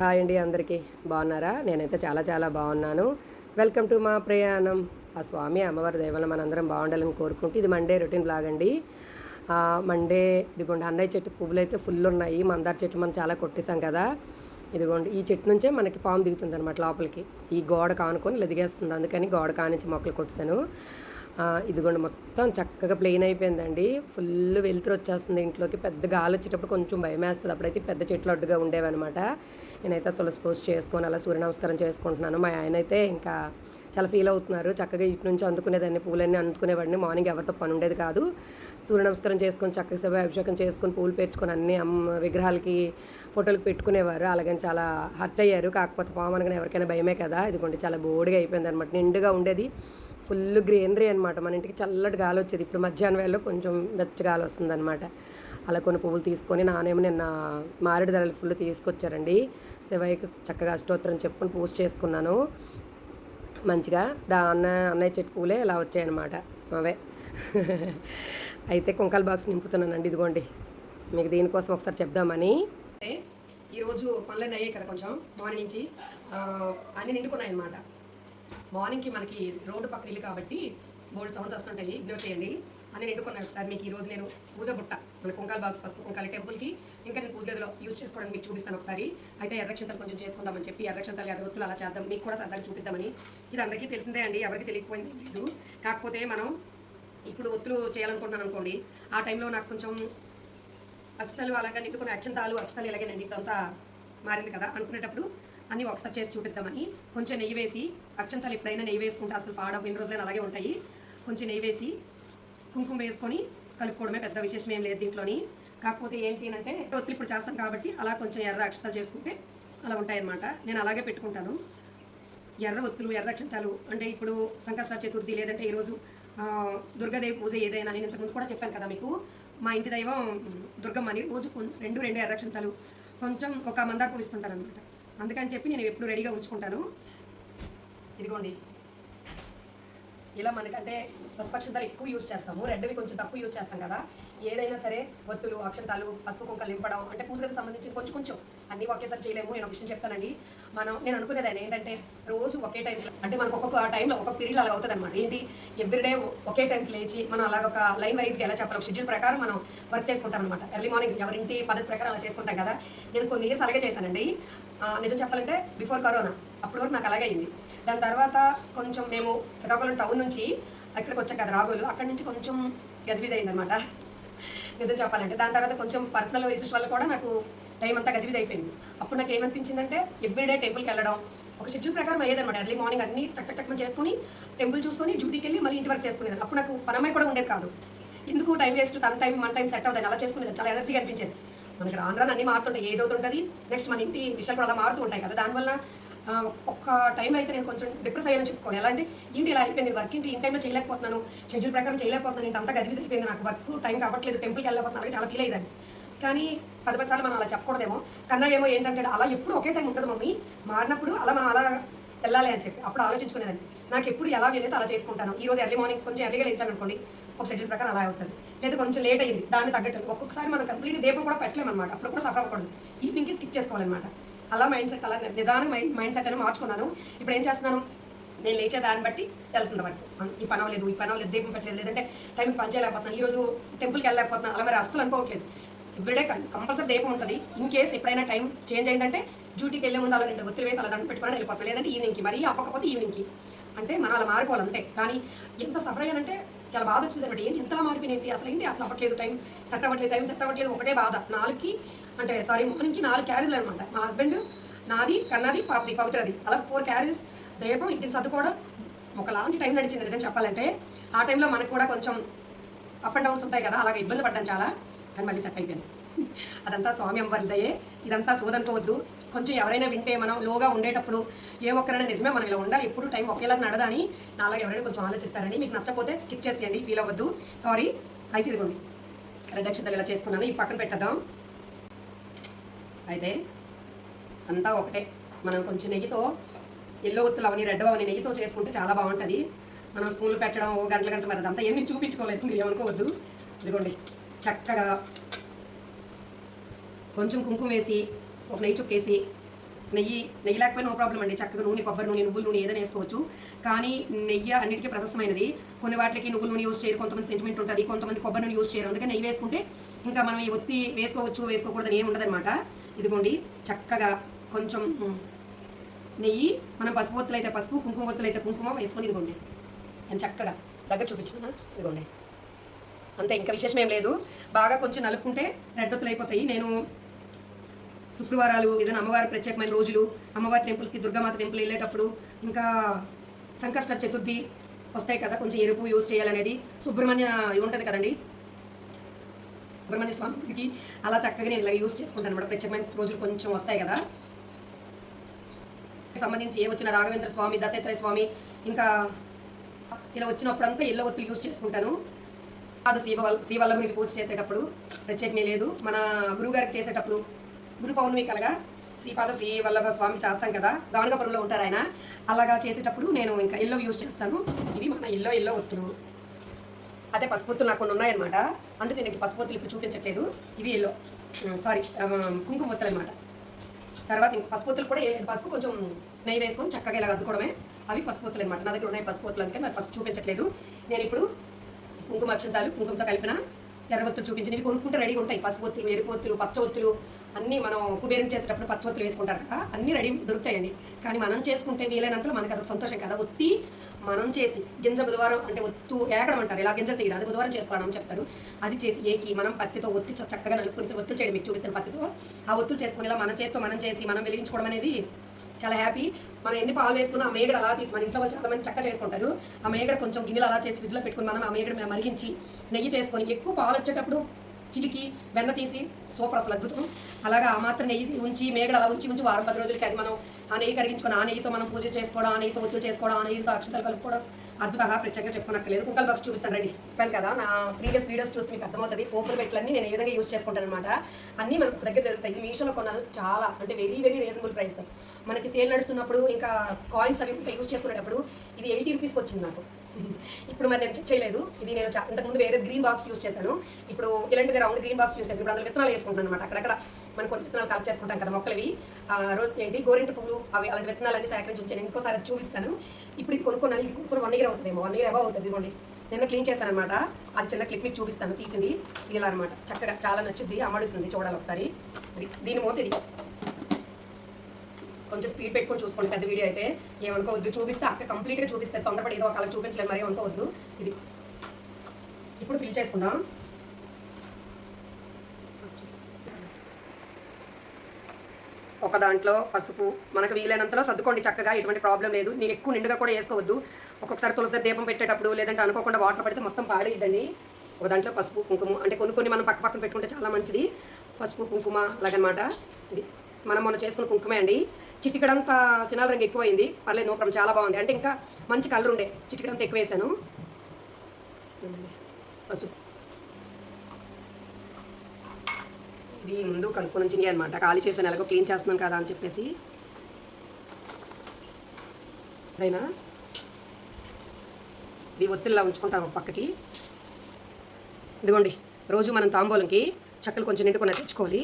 Hi అండి అందరికీ. బాగున్నారా? నేనైతే చాలా చాలా బాగున్నాను. వెల్కమ్ టు మా ప్రయాణం. ఆ స్వామి అమ్మవారి దయవల్ల మనందరం బాగుండాలని కోరుకుంటూ ఇది మండే రొటీన్ బ్లాగ్ అండి. మండే ఇదిగోండి అన్నయ్య చెట్టు పువ్వులు అయితే ఫుల్ ఉన్నాయి. మందార చెట్టు మనం చాలా కొట్టేశాం కదా. ఇదిగోండి ఈ చెట్టు నుంచే మనకి పాము దిగుతుంది అనమాట లోపలికి. ఈ గోడ కానుకొని ఇలా దిగేస్తుంది అందుకని గోడ కానించి మొక్కలు కొట్టేశాను. ఇదిగోండి మొత్తం చక్కగా ప్లెయిన్ అయిపోయిందండి. ఫుల్ వెలుతురు వచ్చేస్తుంది ఇంట్లోకి. పెద్ద గాలి వచ్చేటప్పుడు కొంచెం భయం వేస్తుంది. అప్పుడైతే పెద్ద చెట్లు అడ్డుగా ఉండేవన్నమాట. నేనైతే తులసి పూజ చేసుకొని అలా సూర్య నమస్కారం చేసుకుంటున్నాను. మా ఆయన అయితే ఇంకా చాలా ఫీల్ అవుతున్నారు. చక్కగా ఇటు నుంచి అందుకునేదాన్ని పూలన్నీ అందుకునేవాడిని. మార్నింగ్ ఎవరితో పని ఉండేది కాదు. సూర్య నమస్కారం చేసుకొని చక్కగా సేవ అభిషేకం చేసుకొని పూలు పేర్చుకొని అన్ని అమ్మ విగ్రహాలకి ఫోటోలకు పెట్టుకునేవారు. అలాగని చాలా హర్ట్ అయ్యారు. కాకపోతే పాము అనగానే ఎవరికైనా భయమే కదా. ఇదిగోండి చాలా బోర్డుగా అయిపోయింది అనమాట నిండుగా ఉండేది. ఫుల్ గ్రీనరీ అనమాట మన ఇంటికి చల్లటి గాలి వచ్చేది. ఇప్పుడు మధ్యాహ్నం వేళలో కొంచెం వెచ్చ గాలి వస్తుంది అనమాట అలా కొన్ని పువ్వులు తీసుకొని నానేమో నిన్న మారేడు ధరలు ఫుల్ తీసుకొచ్చారండి. శివయ్యకి చక్కగా అష్టోత్తరం చెప్పుకొని పూజ చేసుకున్నాను. మంచిగా దా అన్న అన్నయ్య చెట్టు పూలే ఇలా వచ్చాయన్నమాట. అవే. అయితే కుంకాల బాక్స్ నింపుతున్నానండి. ఇదిగోండి. మీకు దీనికోసం ఒకసారి చెప్దామని. ఈరోజు పనులన్నీ అయ్యాయి కదా కొంచెం. మార్నింగ్ నుంచి అన్నీ నిండుకున్నాయి అనమాట మార్నింగ్కి మనకి రోడ్డు పక్కన ఇల్లు కాబట్టి బోల్డ్ సౌండ్స్ వస్తుంటాయి. ఇగ్నోర్ చేయండి. నేను వింటుకున్నాను ఒకసారి. మీకు ఈ రోజు నేను పూజ బుట్ట మన కుంకాల బాక్స్ పసుపు కుంకాల టెంపుల్కి ఇంకా నేను పూజ గదిలో యూస్ చేసుకోవడానికి మీకు చూపిస్తాను ఒకసారి. అయితే ఎర్రక్షంతలు కొంచెం చేసుకుందామని చెప్పి ఎర్రక్షంతలు ఎర్రవత్తులు అలా చేద్దాం. మీకు కూడా సరదాగా చూపిద్దామని. ఇది అందరికీ తెలిసిందే అండి. ఎవరికి తెలియకపోయింది లేదు. కాకపోతే మనం ఇప్పుడు ఒత్తులు చేయాలనుకుంటున్నాను అనుకోండి. ఆ టైంలో నాకు కొంచెం అక్షతాలు అలాగా కొన్ని అక్షంతాలు అక్షతాలు ఇలాగేనండి. ఇప్పుడంతా మారింది కదా. అనుకునేటప్పుడు అన్నీ ఒకసారి చేసి చూపిద్దామని. కొంచెం నెయ్యి వేసి అక్షంతాలు ఎప్పుడైనా నెయ్యి వేసుకుంటే అసలు పాడవు ఎన్ని రోజులైనా అలాగే ఉంటాయి. కొంచెం నెయ్యి వేసి కుంకుమ వేసుకొని కలుపుకోవడమే పెద్ద విశేషం ఏం లేదు దీంట్లోని. కాకపోతే ఏంటి అంటే ఒత్తిడి ఇప్పుడు చేస్తాం కాబట్టి అలా కొంచెం ఎర్ర అక్షతాలు చేసుకుంటే అలా ఉంటాయన్నమాట. నేను అలాగే పెట్టుకుంటాను. ఎర్ర ఒత్తులు ఎర్ర అక్షంతాలు అంటే ఇప్పుడు సంకష్ట చతుర్థి లేదంటే ఈరోజు దుర్గాదేవి పూజ ఏదైనా నేను ఇంతకుముందు కూడా చెప్పాను కదా మీకు. మా ఇంటి దైవం దుర్గమ్మ అని రోజు రెండు రెండు ఎర్ర అక్షంతాలు కొంచెం ఒక మందార పువ్వు ఇస్తుంటాను అనమాట అందుకని చెప్పి నేను ఎప్పుడు రెడీగా ఉంచుకుంటాను ఇదిగోండి. ఇలా మనకంటే పసుపక్షంతాలు ఎక్కువ యూజ్ చేస్తాము. రెడ్వి కొంచెం తక్కువ యూజ్ చేస్తాం కదా. ఏదైనా సరే ఒత్తులు అక్షంతాలు పసుపు కుంకలు నింపడం అంటే పూజలకు సంబంధించి కొంచెం కొంచెం అన్ని ఒకేసారి చేయలేము. నేను ఒక విషయం చెప్తానండి. మనం నేను అనుకునేదాన్ని ఏంటంటే రోజు ఒకే టైం అంటే మనకు ఒక్కొక్క టైంలో ఒక్కొక్క పీరియడ్ అలా అవుతుంది అనమాట ఏంటి? ఎవ్రీడే ఒకే టైంకి లేచి మనం అలాగ ఒక లైన్ వైజ్గా ఎలా చెప్పాలి? షెడ్యూల్ ప్రకారం మనం వర్క్ చేసుకుంటాం అనమాట ఎర్లీ మార్నింగ్ ఎవరింటి పద్ధతి ప్రకారం అలా చేసుకుంటాం కదా. నేను కొన్ని ఇయర్స్ అలాగే చేశానండి. నిజం చెప్పాలంటే బిఫోర్ కరోనా అప్పటి వరకు నాకు అలాగే అయింది. దాని తర్వాత కొంచెం మేము శ్రీకాకుళం టౌన్ నుంచి అక్కడికి వచ్చాం కదా రాగోలు. అక్కడి నుంచి కొంచెం గజిబిజ్ అయిందనమాట నిజం చెప్పాలంటే దాని తర్వాత కొంచెం పర్సనల్ ఇష్యూస్ వల్ల కూడా నాకు టైం అంతా గజిబిజ్ అయిపోయింది. అప్పుడు నాకు ఏమనిపించిందంటే ఎవ్రీడే టెంపుల్కి వెళ్ళడం. ఒక షెడ్యూల్ ప్రకారం అయ్యేదన్నమాట. ఎర్లీ మార్నింగ్ అన్ని చక్క చక్కమని చేసుకుని టెంపుల్ చూసుకొని డ్యూటీకి వెళ్ళి మళ్ళీ ఇంటి వర్క్ చేసుకునేది. అప్పుడు నాకు పనమై కూడా ఉండేది కాదు. ఎందుకు టైం వేస్ట్ తన టైం మన టైం సెట్ అవుతుంది. అలా చేసుకునేది. చాలా ఎనర్జీగా అనిపించేది. మనకి రాను రాను అన్ని మారుతుంటాయి. ఏజ్ అవుతుంటుంది? నెక్స్ట్ మన ఇంటి విషయాలు కూడా అలా మారుతూ ఉంటాయి కదా. దానివల్ల ఒక్క టైం అయితే నేను కొంచెం డిప్రెస్ అయ్యానని చెప్పుకోను ఎలా అంటే ఏంటి ఇలా అయిపోయింది? వర్క్ ఇంటి ఇన్ టైంలో చేయలేకపోతున్నాను? షెడ్యూల్ ప్రకారం చేయలేకపోతున్నాను? ఏంటి? అంతా గజిబిజి అయిపోయింది నాకు. వర్క్ టైం కావట్లేదు. టెంపుల్కి వెళ్ళకపోతున్నాను అలాగే చాలా ఫీల్ అయ్యేదాన్ని కానీ పది పది సార్లు మనం అలా చెప్పకూడదేమో. కన్నా ఏమో ఏంటంటే అలా ఎప్పుడు ఒకే టైం ఉంటుంది మమ్మీ. మారినప్పుడు అలా మనం అలా వెళ్ళాలి అని చెప్పి. అప్పుడు ఆలోచించుకునేదాన్ని నాకు ఎప్పుడు ఎలా వీలైతే అలా చేసుకుంటాను. ఈ రోజు ఎర్లీ మార్నింగ్ కొంచెం ఎర్లీగా లేచాను అనుకోండి ఒక షెడ్యూల్ ప్రకారం అలా అవుతుంది. లేదా కొంచెం లేట్ అయింది దాన్ని తగ్గట్టు. ఒక్కొక్కసారి మనం కంప్లీట్ దీపం కూడా పెట్టలేము అనమాట అప్పుడు కూడా సఫర్ అవ్వకూడదు. ఈవినింగ్కి స్కిప్ చేసుకోవాలన్నమాట. అలా మైండ్ సెట్ అలా నిదానం మైండ్ మైండ్ సెట్ అని మార్చుకున్నాను. ఇప్పుడు ఏం చేస్తున్నాను? నేను లేచే దాన్ని బట్టి వెళ్తున్న వరకు. ఈ పని అవ్వలేదు ఈ పని అవ్వలేదు దీపం పెట్టలేదు లేదంటే టైంకి పని చేయలేకపోతున్నాను ఈ రోజు టెంపుల్కి వెళ్ళలేకపోతున్నాను అలా మరి అస్సలు అనుకోవట్లేదు. ఎవ్రీడే కంపల్సరీ దీపం ఉంటుంది. ఇన్ కేస్ ఎప్పుడైనా టైం చేంజ్ అయిందంటే డ్యూటీకి వెళ్ళే ముందు అలా రెండు ఒత్తిడి వేసి అలా దండ పెట్టుకొని వెళ్ళిపోతాను లేదంటే ఈవినింగ్కి మరీ అవ్వకపోతే ఈవినింగ్కి. అంటే మనం అలా మారుకోవాలి అంతే. కానీ ఎంత సఫర్ అయ్యానంటే చాలా బాధ వచ్చింది అనమాట ఏంటి ఎంతలా మారిపోయినాయి అసలు ఏంటి? అసలు అవ్వట్లేదు టైం సెట్ అవ్వట్లేదు టైం సెట్ అవ్వట్లేదు ఒకటే బాధ. నాలుగుకి అంటే సారీ మార్నింగ్కి నాలుగు క్యారేజ్లు అనమాట. మా హస్బెండ్ నాది కన్నది పాపది పవిత్రది. అలా ఫోర్ క్యారేజెస్ దయపం ఇంటిని సర్దుకోవడం ఒకలాంటి టైం నడిచింది నిజం చెప్పాలంటే. ఆ టైంలో మనకు కూడా కొంచెం అప్ అండ్ డౌన్స్ ఉంటాయి కదా అలాగే ఇబ్బంది పడ్డాను చాలా. కానీ మళ్ళీ సెట్ అయిపోయింది. అదంతా స్వామి అమ్మవారిదయే ఇదంతా సోదనుకోవద్దు కొంచెం ఎవరైనా వింటే మనం లోగా ఉండేటప్పుడు ఏ ఒక్కరైనా నిజమే మనం ఇలా ఉండాలి. ఎప్పుడు టైం ఒకేలా నడదని నాలాగా ఎవరైనా కొంచెం ఆలోచిస్తారని మీకు నచ్చకపోతే స్కిప్ చేసేయండి ఫీల్ అవ్వద్దు. సారీ అయితే ఇదిగోండి. రెడ్ ఇలా చేసుకున్నాను. ఈ పక్కన పెట్టద్దాం. అయితే అంతా ఒకటే. మనం కొంచెం నెయ్యితో ఎల్లో ఒత్తులు అవని రెడ్ అవని నెయ్యితో చేసుకుంటే చాలా బాగుంటుంది. మనం స్పూన్లు పెట్టడం ఓ గంటల గంట మరి అదంతా ఏమీ చూపించుకోలేదు మీరు ఏమనుకోవద్దు. ఇదిగోండి చక్కగా కొంచెం కుంకుమ వేసి ఒక నెయ్యి చుక్కేసి నెయ్యి నెయ్యి లేకపోయినా నో ప్రాబ్లం అండి. చక్కగా నూనె కొబ్బరి నూనె నువ్వుల నూనె ఏదైనా వేసుకోవచ్చు. కానీ నెయ్యి అన్నిటికీ ప్రశస్తమైనది. కొన్ని వాటికి నువ్వుల నూనె యూస్ చేయరు కొంతమంది సెంటిమెంట్ ఉంటుంది కొంతమంది కొబ్బరి నూనె యూస్ చేయరు. అందుకే నెయ్యి వేసుకుంటే ఇంకా మనం ఈ ఒత్తి వేసుకోవచ్చు వేసుకోకూడదని ఏమి ఉండదన్నమాట. ఇదిగోండి చక్కగా కొంచెం నెయ్యి మనం పసుపు ఒత్తులు అయితే పసుపు కుంకుమ ఒత్తులు అయితే కుంకుమ వేసుకొని ఇదిగోండి. నేను చక్కగా దగ్గర చూపించిన ఇదిగోండి. అంతే ఇంకా విశేషం ఏం లేదు. బాగా కొంచెం నలుపుకుంటే రెడ్ ఒత్తులు అయిపోతాయి. నేను శుక్రవారాలు ఏదైనా అమ్మవారి ప్రత్యేకమైన రోజులు అమ్మవారి టెంపుల్స్కి దుర్గామాత టెంపుల్ వెళ్ళేటప్పుడు ఇంకా సంకష్ట చతుర్థి వస్తాయి కదా కొంచెం ఎరుపు యూజ్ చేయాలనేది. సుబ్రహ్మణ్య ఉంటుంది కదండి? సుబ్రహ్మణ్య స్వామికి అలా చక్కగా నేను ఇలా యూజ్ చేసుకుంటాను అనమాట ప్రత్యేకమైన రోజులు కొంచెం వస్తాయి కదా. సంబంధించి ఏ వచ్చిన రాఘవేంద్ర స్వామి దత్తాత్రేయ స్వామి ఇంకా ఇలా వచ్చినప్పుడంతా ఇళ్ళ ఒత్తులు యూజ్ చేసుకుంటాను. అది శ్రీవల్ శ్రీవల్లభునికి పూజ చేసేటప్పుడు ప్రత్యేకమే లేదు. మన గురువుగారికి చేసేటప్పుడు గురు పౌర్ణమి కలగా శ్రీపాద శ్రీ వల్లభ స్వామి చేస్తాం కదా. గవనగపురంలో ఉంటారు ఆయన. అలాగా చేసేటప్పుడు నేను ఇంకా ఇల్లో యూజ్ చేస్తాను. ఇవి మన ఇల్లో ఇల్లో ఒత్తులు. అదే పసుపొత్తులు నాకు కొన్ని ఉన్నాయన్నమాట. అందుకే నేను పసుపొత్తులు ఇప్పుడు చూపించట్లేదు. ఇవి ఎల్లో సారీ కుంకుమ ఒత్తులు అనమాట తర్వాత ఇంక పసుపొత్తులు కూడా ఏం లేదు. పసుపు కొంచెం నెయ్యి వేసుకొని చక్కగా ఇలా అద్దుకోవడమే. అవి పసుపొత్తులు అనమాట నా దగ్గర ఉన్నాయి పసుపొత్తులు అందుకే నాకు పసుపు చూపించట్లేదు. నేను ఇప్పుడు కుంకుమ అక్షంతాలు కుంకుమతో కలిపిన ఎర్రవత్తులు చూపించినవి కొనుక్కుంటే రెడీగా ఉంటాయి. పసుపొత్తులు ఎరుపొత్తులు ఎరుపు పచ్చ ఒత్తులు అన్నీ మనం కుబేరం చేసేటప్పుడు పచ్చ ఒత్తులు వేసుకుంటారు కదా అన్నీ రెడీ దొరుకుతాయండి. కానీ మనం చేసుకుంటే వీలైనంతలో మనకి అదొక సంతోషం కదా. ఒత్తి మనం చేసి గింజ బుధవారం అంటే ఒత్తు ఏకడం అంటారు. ఇలా గింజలు తీయడం అది బుధవారం చేసుకోవడం చెప్తారు. అది చేసి ఏకి మనం పత్తితో ఒత్తి చక్కగా నలుపుకుని ఒత్తులు చేయడం మీకు చూపిస్తాను పత్తితో. ఆ ఒత్తులు చేసుకుని ఇలా మన చేతితో మనం చేసి మనం వెలిగించుకోవడం అనేది చాలా హ్యాపీ. మనం ఎన్ని పాలు వేసుకున్నా ఆ మేగడ అలా తీసి మన ఇంట్లో వాళ్ళు చాలా మంది చక్క చేసుకుంటారు. ఆ మేగడ కొంచెం గిన్నెలు అలా చేసి ఫ్రిడ్జ్లో పెట్టుకుని మనం ఆ మేగడ మరిగించి నెయ్యి చేసుకొని ఎక్కువ పాలు వచ్చేటప్పుడు చిలికి వెన్న తీసి సూపర్ అసలు అద్భుతం. అలాగా ఆ మాత్రం నెయ్యి ఉంచి మేగడ అలా ఉంచి ఉంచి వారం పది రోజులకి అది మనం ఆ నెయ్యి కరిగించుకొని ఆ నెయ్యితో మనం పూజ చేసుకోవడం ఆ నెయ్యితో ఒత్తులు చేసుకోవడం ఆ నెయ్యితో అక్షతలు కలుపుకోవడం అద్భుతంగా ప్రత్యేకంగా చెప్పుకోనక్కర్లేదు కుక్కల బాక్స్ చూపిస్తాను రండి. చెప్పాను కదా నా ప్రీవియస్ వీడియోస్ చూస్తే మీకు అర్థమవుతుంది. పోపుల పెట్టలన్నీ నేను ఏ విధంగా యూస్ చేసుకుంటాను అనమాట అన్నీ మనకు దగ్గర దొరుకుతాయి. మీషోలో కొన్నాను చాలా అంటే వెరీ వెరీ రీజనబుల్ ప్రైస్ మనకి సేల్ నడుస్తున్నప్పుడు ఇంకా కాయిన్స్ అవి ఇంకా యూస్ చేసుకునేటప్పుడు ఇది ఎయిటీ రూపీస్కి వచ్చింది నాకు. ఇప్పుడు మరి నేను చెక్ చేయలేదు. ఇది నేను ఇంతకుముందు వేరే గ్రీన్ బాక్స్ యూస్ చేశాను. ఇప్పుడు ఇలాంటిది రౌండ్ గ్రీన్ బాక్స్ యూస్ చేశాను ఇప్పుడు అందులో విత్తనాలు వేసుకుంటాను అనమాట అక్కడక్కడ మనం కొన్ని విత్తనాలు కలెక్ట్ చేసుకుంటాం కదా మొక్కలవి. రోజు ఏంటి? గోరింట పువ్వులు అవి అలాంటి విత్తనాలన్నీ సేకరించి ఉంచాను. ఇంకోసారి చూపిస్తాను. ఇప్పుడు ఇది కొనుక్కున్నాను. ఇది కొనుక్కుని వన్ ఇయర్ అవుతుందేమో. వన్ ఇయర్ అబౌ అవుతుంది ఇదిగోండి. నిన్న క్లీన్ చేశాను అనమాట అది చిన్న క్లిప్ మీకు చూపిస్తాను. తీసింది. ఇది ఇలా అనమాట చక్కగా చాలా నచ్చుద్ది అమ్మడుతుంది చూడాలి ఒకసారి. దీని మూత ఇది కొంచెం స్పీడ్ పెట్టుకొని చూసుకోండి పెద్ద వీడియో అయితే. ఏమనుకోవద్దు చూపిస్తే. అక్క కంప్లీట్గా చూపిస్తే తొందరపడి ఏదో ఒకలా చూపించలేదు మరి అనుకోవద్దు ఇది ఇప్పుడు ఫిల్ చేసుకుందాం. ఒక దాంట్లో పసుపు మనకు వీలైనంతలో సర్దుకోండి చక్కగా ఎటువంటి ప్రాబ్లం లేదు. నేను ఎక్కువ నిండుగా కూడా వేసుకోవద్దు. ఒక్కొక్కసారి తులసి దీపం పెట్టేటప్పుడు లేదంటే అనుకోకుండా వాటర్ పడితే మొత్తం పాడేదండి ఒక దాంట్లో పసుపు కుంకుమ అంటే కొన్ని కొన్ని మనం పక్క పక్కన పెట్టుకుంటే చాలా మంచిది. పసుపు కుంకుమ అలాగనమాట. ఇది. మనం మొన్న చేసుకున్న కుంకుమే అండి. చిటికడంతా సినాల రంగు ఎక్కువైంది. పర్లేదు నో చాలా బాగుంది. అంటే ఇంకా మంచి కలర్ ఉండే. చిటికడంతా ఎక్కువ వేసాను ఇదిగోండి, పసుపు. ఇది ముందు కలుపుకొని ఉంచింది అనమాట ఖాళీ చేసాను ఎలాగో క్లీన్ చేస్తున్నాం కదా అని చెప్పేసి. అదైనా? ఇవి ఒత్తిడిలా ఉంచుకుంటాం పక్కకి. ఇదిగోండి రోజు మనం తాంబూలంకి చెక్కలు కొంచెం నిండుకొని తెచ్చుకోవాలి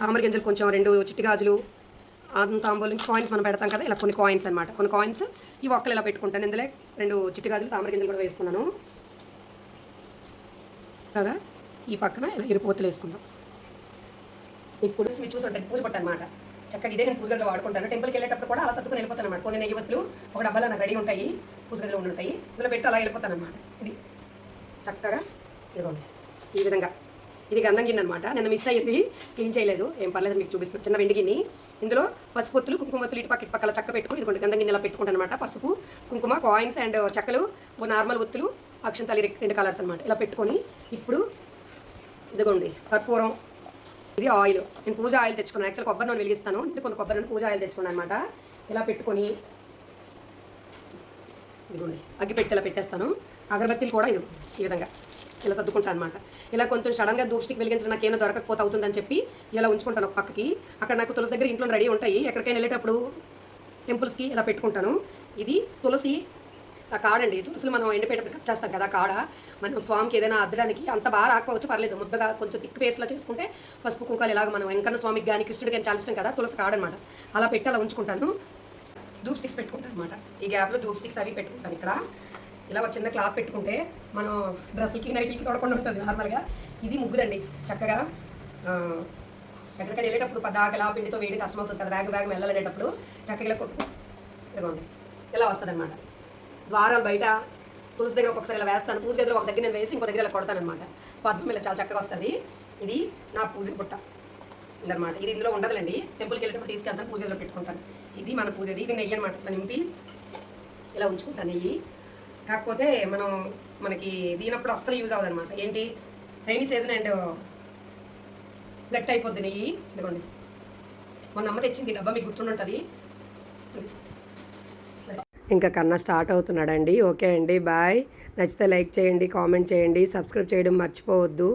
తామర గింజలు కొంచెం రెండు చిట్టి గాజులు తాంబూలు కాయిన్స్ మనం పెడతాం కదా ఇలా కొన్ని కాయిన్స్ అనమాట కొన్ని కాయిన్స్ ఈ ఒక్కలు ఇలా పెట్టుకుంటాను. ఇందులో రెండు చిట్టి గాజులు తామర గింజలు కూడా వేసుకున్నాను కదా ఈ పక్కన ఇలా ఇరుపోతులు వేసుకుందాం. ఇప్పుడు మీరు చూసుంటారు పూజ పట్టు అనమాట చక్కగా ఇదే నేను పూజ గదిలో వాడుకుంటాను. టెంపుల్కి వెళ్ళేటప్పుడు కూడా అలా సర్దుకుని వెళ్ళిపోతాను అనమాట కొన్ని నెయ్యవత్తులు ఒక డబ్బాలో నాకు రెడీ ఉంటాయి పూజ గదిలో ఉండి ఉంటాయి ఇందులో పెట్టి అలా వెళ్ళిపోతాను అనమాట ఇది. చక్కగా ఇదిగోండి. ఈ విధంగా ఇది గంధం గిన్నె అనమాట నిన్న మిస్ అయ్యింది. క్లీన్ చేయలేదు. ఏం పర్లేదు మీకు చూపిస్తాను చిన్న వెండి గిన్నె. ఇందులో పసుపు ఒత్తులు కుంకుమొత్తులు ఇటు పక్క ఇటు పక్కల చక్క పెట్టుకుని ఇదిగోండి గంధం గిన్నెలా పెట్టుకుంటాను అనమాట పసుపు కుంకుమ కాయిన్స్ అండ్ చెక్కలు నార్మల్ ఒత్తులు అక్షంతాలు రెండు కలర్స్ అనమాట ఇలా పెట్టుకొని ఇప్పుడు ఇదిగోండి కర్పూరం ఇది ఆయిల్ నేను పూజ ఆయిల్ తెచ్చుకున్నాను. యాక్చువల్ కొబ్బరి నూనె వెలిగిస్తాను. ఇంటి కొంత కొబ్బరి నూనె పూజ ఆయిల్ తెచ్చుకున్నాను అనమాట ఇలా పెట్టుకొని ఇదిగోండి అగ్గిపెట్టి ఇలా పెట్టేస్తాను. అగరబత్తీలు కూడా ఇది ఈ విధంగా. ఇలా సర్దుకుంటాను అనమాట ఇలా కొంచెం సడన్గా దూప్స్టిక్ వెలిగించడం నాకు ఏమైనా దొరకకపోతే అవుతుందని చెప్పి ఇలా ఉంచుకుంటాను ఒక పక్కకి. అక్కడ నాకు తులసి దగ్గర ఇంట్లో రెడీ ఉంటాయి. ఎక్కడికైనా వెళ్ళేటప్పుడు టెంపుల్స్కి ఇలా పెట్టుకుంటాను. ఇది తులసి ఆ కాడండి తులసిలు మనం ఎండిపోయేటప్పుడు కట్ చేస్తాం కదా కాడ. మనం స్వామికి ఏదైనా అద్దడానికి అంత బాగా రాకపోవచ్చు పర్లేదు. ముద్దగా కొంచెం థిక్ పేస్ట్లా చేసుకుంటే పసుపు కుంకాలు ఇలాగ మనం వెంకన్న స్వామికి కానీ కృష్ణుడికి కానీ చాలా ఇష్టం కదా తులసి కాడనమాట అలా పెట్టి అలా ఉంచుకుంటాను. ధూప్ స్టిక్స్ పెట్టుకుంటాను అనమాట ఈ గ్యాప్లో ధూప్ స్టిక్స్ అవి పెట్టుకుంటాను ఇక్కడ. ఇలా ఒక చిన్న క్లాత్ పెట్టుకుంటే మనం డ్రెస్సులకి నైట్కి తొడకుండా ఉంటుంది నార్మల్గా. ఇది ముగ్గుదండి చక్కగా. ఎక్కడికైనా వెళ్ళేటప్పుడు పదాకలా పిండితో వేడి కష్టం అవుతుంది కదా బ్యాగ్ బ్యాగ్ వెళ్ళలేటప్పుడు చక్కగా ఇలా కొట్టు. ఇదిగోండి ఇలా వస్తుంది అనమాట ద్వారాలు బయట తులసి దగ్గర ఒక్కొక్కసారి ఇలా వేస్తాను. పూజ దగ్గర ఒక దగ్గర నేను వేసి ఇంకో దగ్గర ఇలా కొడతాను అనమాట పద్మం ఇలా చాలా చక్కగా వస్తుంది. ఇది నా పూజ పుట్ట ఇదనమాట ఇది ఇందులో ఉండదులండి. టెంపుల్కి వెళ్ళేటప్పుడు తీసుకెళ్తాను పూజ దగ్గర పెట్టుకుంటాను. ఇది మన పూజది. ఇది నెయ్యి అనమాట ఇట్లా నింపి ఇలా ఉంచుకుంటాను నెయ్యి. కాకపోతే మనం మనకి దీనప్పుడు అస్సలు యూజ్ అవ్వదు అనమాట ఏంటి? రైనీ సీజన్ అండ్ గట్టి అయిపోద్ది నెయ్యి. ఇదిగోండి. మొన్న అమ్మ తెచ్చింది. డబ్బా మీకు గుర్తుండుంటుంది. ఇంకా కన్నా స్టార్ట్ అవుతున్నాడండి. ఓకే అండి. బాయ్. నచ్చితే లైక్ చేయండి కామెంట్ చేయండి సబ్స్క్రైబ్ చేయడం మర్చిపోవద్దు.